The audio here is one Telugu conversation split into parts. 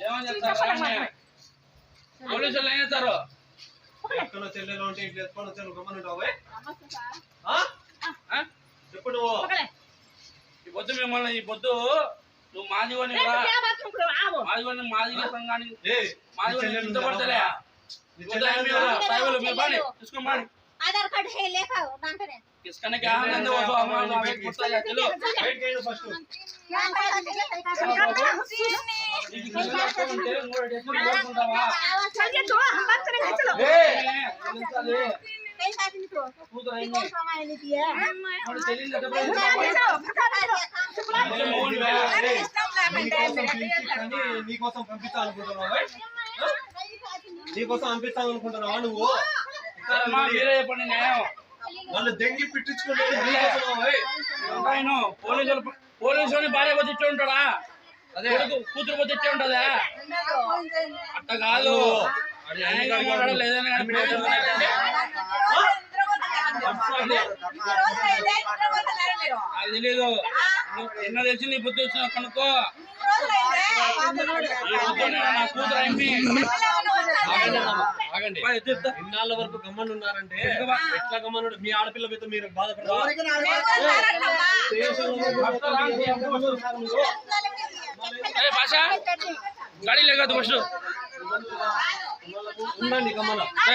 ఏమని చెప్తారు రాండి. పోలీసులు ఏం చేస్తారు ఎక్కడ చెల్లెలు ఉంటే ఇంట్లో ఎత్తుకొని వచ్చాను గమ్మనుంటావు ఆ? చెప్పు నువ్వు ఈ పొద్దు మిమ్మల్ని ఈ పొద్దు నువ్వు మాదిగోని మాదిగోని మాదిగ సంఘానికి ఏయ్, మాదిగోని చెల్లెలు చింతపడతలే ఉందా? నీ పొద్దు చెల్లెలు ఏమి ఉందా? సాయిబులు మీరు బాని తీసుకో బాని ఆధార్ కార్డు హే లేక దాంట్లోనే किसकने क्या आनंद हो तो हम लोग आगे कुत्ता या चलो బయటికి వెళ్ళు first. ఉంటే మూడు డేస్ కోరుకుంటావా ఏ ఏ తెలుసది కూతురు అయింది మూడు తెలియదు అంటే నీకోసం పిలిచి కానీ నీకోసం పంపించాలనుకుంటున్నావా ఆ? నీకోసం పంపించాలనుకుంటున్నావా నువ్వు ఇక్కడ అమ్మా మీరే చెప్పండి న్యాయం. నన్ను దెంగి? ఆయన పోలీసులు పోలీసుని భార్య ఇచ్చే ఉంటాడా? అదే. కూతురు పోతే ఇచ్చే ఉంటదా? అట్ట కాదు. లేదని పోలీసులు అది తెలీదు. ఎన్న తెలిసి నీ బుద్ధి వచ్చిన కనుక్కో. నా కూతురు ఎంపీ ఇన్నాళ్ళ వరకు గమ్మని ఉన్నారంటే ఎట్లా గమ్మను మీ ఆడపిల్ల మీద మీరు గాడి ఫస్ట్.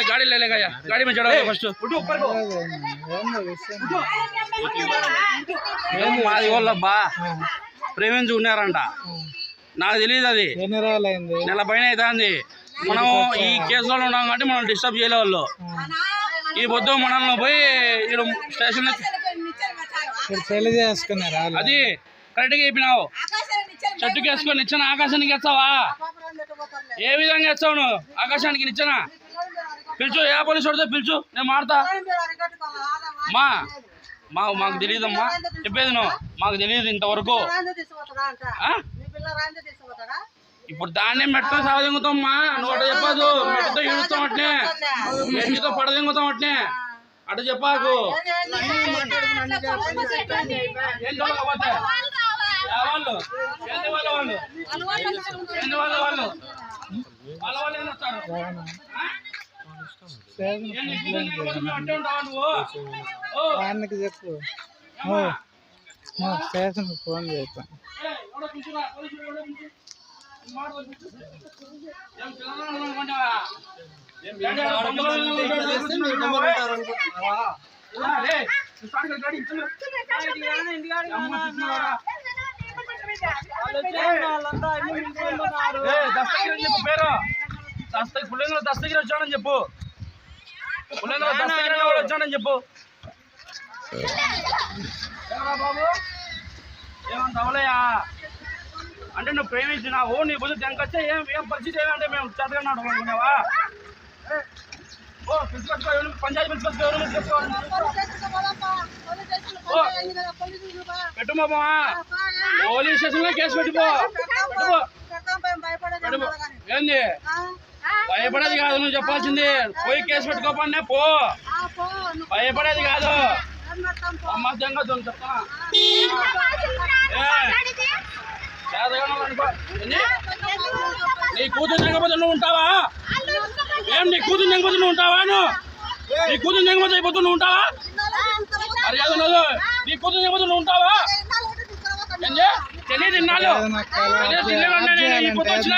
గాడి లేకయ్యా గాడి మీద ఫస్ట్. మాది వాళ్ళబ్బా ప్రేమించుకున్నారంట నాకు తెలియదు అది. నెల పైన అవుతుంది. మనం ఈ కేసులో ఉన్నాం కాబట్టి మనం డిస్టర్బ్ చేయలే వాళ్ళు ఈ పొద్దు మనల్ని పోయి ఇక్కడ స్టేషన్ పెళ్ళి చేసుకున్నారా? అది కరెక్ట్గా చెప్పినావు. చెట్టుకి వేసుకొని నిచ్చిన ఆకాశానికి ఎత్తావా ఏ విధంగా ఎత్తావు నువ్వు? ఆకాశానికి నిచ్చిన? పిలుచు ఏ పోలీసు వాడితే పిలుచు? నేను మాడతా మా మా మాకు తెలియదమ్మా. చెప్పేది నువ్వు. మాకు తెలియదు ఇంతవరకు? ఇప్పుడు దాన్నే మెట్ట సాగదింగుతామ్మా నువ్వు అట్ట చెప్పదు మెట్టతో ఇడుతాం అట్నే. మెట్టితో పడదింగుతాం అట్నే. అట్ట చెప్పాకు. వాళ్ళు వాళ్ళ? వాళ్ళు వాళ్ళ? వాళ్ళు వస్తారు ఆయనకి చెప్పు. ఫోన్ చేస్తాను ఏయ్, దస్తగిరి చెప్పు పేరు పుల్లేంద్ర దస్తగిరి వచ్చాడని చెప్పు పుల్లేంద్ర దస్తగిరి వచ్చాడని చెప్పు బాబు ఏమంత అవలయా అంటే నువ్వు ప్రేమించినావు నీ బుద్ధి తెంకొచ్చే ఏం ఏం పరిస్థితి ఏమంటే మేము చేతకన్నాడు అనుకున్నావా ఓ పిలుచుకొచ్చుకో పంచాయతీ పిలుచుకొచ్చుకో ఎవరు పోలీస్ స్టేషన్లో కేసు పెట్టుకో ఏంది భయపడేది కాదు నువ్వు చెప్పాల్సింది పోయి కేసు పెట్టుకోపన్నా పో భయపడేది కాదు అమ్మ దెంగ దొంగ చెప్తానా చేతగానోళ్ళు అనుకో. ఏంది? నీ కూతురు తెగపోతే నువ్వు ఉంటావా? ఏం నీ కూతురు తెగపోతే నువ్వు ఉంటావా నువ్వు నీ కూతురు తెగపోతే అయిపోతే నువ్వు ఉంటావా? మర్యాద ఉండదు నీ కూతురు తెగపోతే నువ్వు ఉంటావా? ఏదైనా కలవకపోతే తెలియదు తిన్నాను నేను పొద్దు వచ్చిన.